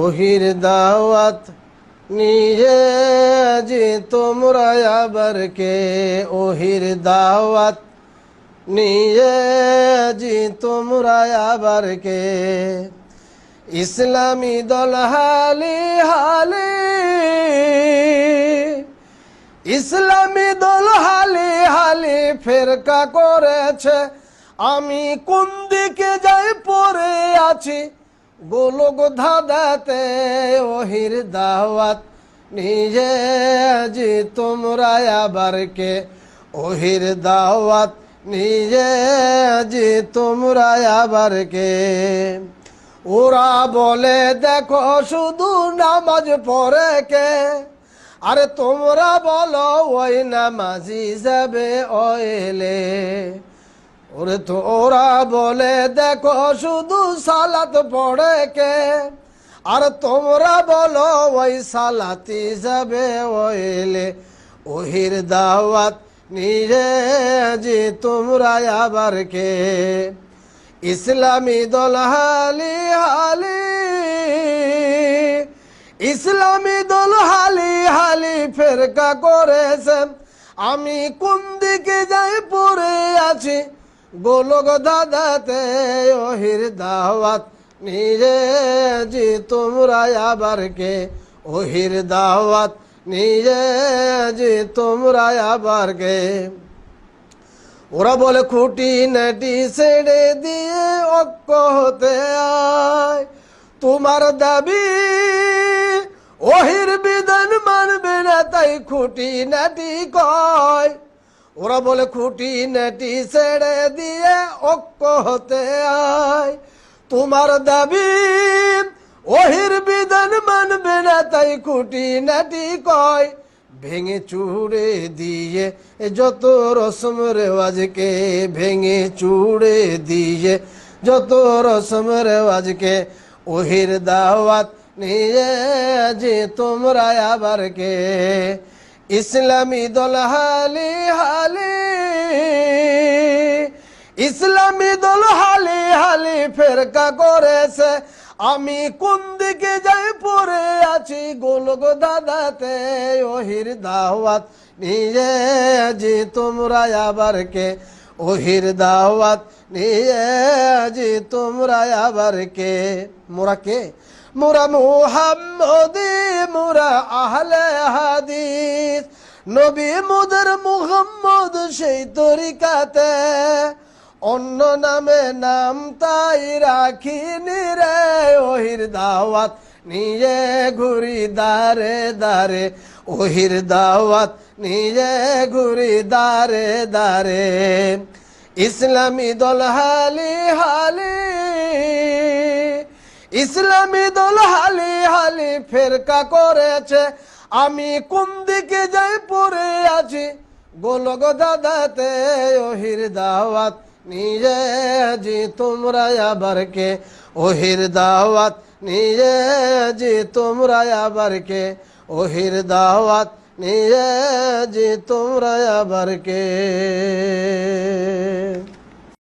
ওহির দাওয়াত নিয়ে যে তোমরা আবার কে ওহির দাওয়াত নিয়ে যে তোমরা আবার কে ইসলামী দল হালি হালি, ইসলামী দল হালি হালি ফেরকা করেছে। আমি কোন দিকে যাই পড়ে আছি? গোলক ধাঁধাতে ওহির দাওয়াত। নিজে যে তোমরা আবার কে? ওহির দাওয়াত। নিজে যে তোমরা আবার কে? ওরা বলে, দেখো, শুধু নামাজ পড়ে কে? আরে তোমরা বলো, ওই নামাজি যাবে ওইলে ওরে তো ওরা বলে দেখো শুধু সালাত পড়ে কে? আর তোমরা বলো ওই সালাতি যাবে ওইলে। ওহির দাওয়াত নিজে যে তোমরা আবার কে? ইসলামী দল হালি হালি, ইসলামী দল হালি হালি ফেরকা করেছেন আমি কোন দিকে যাই পড়ে আছি? গোলক দাদাতে ওহির দাওয়াত, নিজে যে তোমরা আবার কে? ওহির দাওয়াত, নিজে যে তোমরা আবার কে? ওরা বলে, খুঁটি নাটি ছেড়ে দিয়ে অক্ষ হতে আয়। তোমার দাবি ওহির বিধান মানবে না, তাই খুঁটি নাটি কয়। ওরা বলে, খুঁটি নাটি ছেড়ে দিয়ে অক্ষ হতে আয়। তোমার দাবি ওহির বিধান মানবে না, তাই খুঁটি নাটি কয়। ভেঙে চুড়ে দিয়ে, যত রসম রেওয়াজকে ভেঙে চুড়ে দিয়ে, যত রসম রেওয়াজকে ওহির দাওয়াত নিয়ে যে তোমরা আবার কে? ইসলামী দল হালি হালি, ইসলামী দল হালি হালি ফেরকা করেছে। আমি কোন দিকে যাই পড়ে আছি গোলক দাদাতে ওহির দাওয়াত নিয়ে যে তোমরা আবার কে? ওহির দাওয়াত নিয়ে যে তোমরা আবার কে? মোরা কে? মোরা মুহাম্মদি, মোরা আহলে হাদিস। নবী মুদের মুহাম্মদ সেই তরিকাতে। অন্য নামে নাম তাই রাখিনি রে, ওহির দাওয়াত নিয়ে ঘুরি দারে দারে। ওহির দাওয়াত নিয়ে ঘুরি দারে দারে। ইসলামী দল হালি হালি ইসলামী দল হালি হালি ফেরকা করেছে। আমি কোন দিকে যাই পড়ে আছি? গোলক দাদাতে ওহির দাওয়াত নিজে জি, তোমরা আবার কে? ওহির দাওয়াত নিজে জি, তোমরা আবার কে? ওহির দাওয়াত নিজে জি, তোমরা আবার কে?